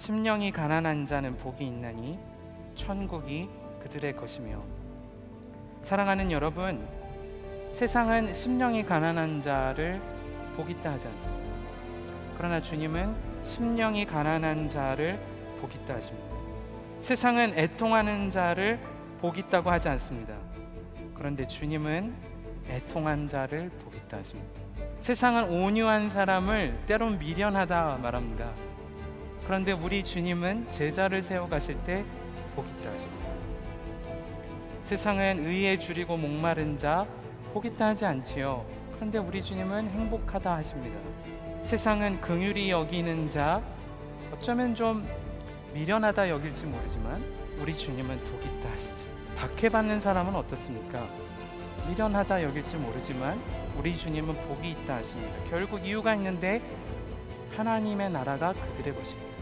심령이 가난한 자는 복이 있나니 천국이 그들의 것이며 사랑하는 여러분 세상은 심령이 가난한 자를 복 있다 하지 않습니다. 그러나 주님은 심령이 가난한 자를 복 있다 하십니다. 세상은 애통하는 자를 복 있다고 하지 않습니다. 그런데 주님은 애통한 자를 복 있다 하십니다. 세상은 온유한 사람을 때론 미련하다 말합니다. 그런데 우리 주님은 제자를 세워 가실 때복 있다 하십니다. 세상은 의에 줄이고 목마른 자복 있다 하지 않지요. 그런데 우리 주님은 행복하다 하십니다. 세상은 긍휼히 여기는 자 어쩌면 좀 미련하다 여길지 모르지만 우리 주님은 복 있다 하시죠. 박해받는 사람은 어떻습니까? 미련하다 여길지 모르지만 우리 주님은 복이 있다 하십니다. 결국 이유가 있는데 하나님의 나라가 그들의 것입니다.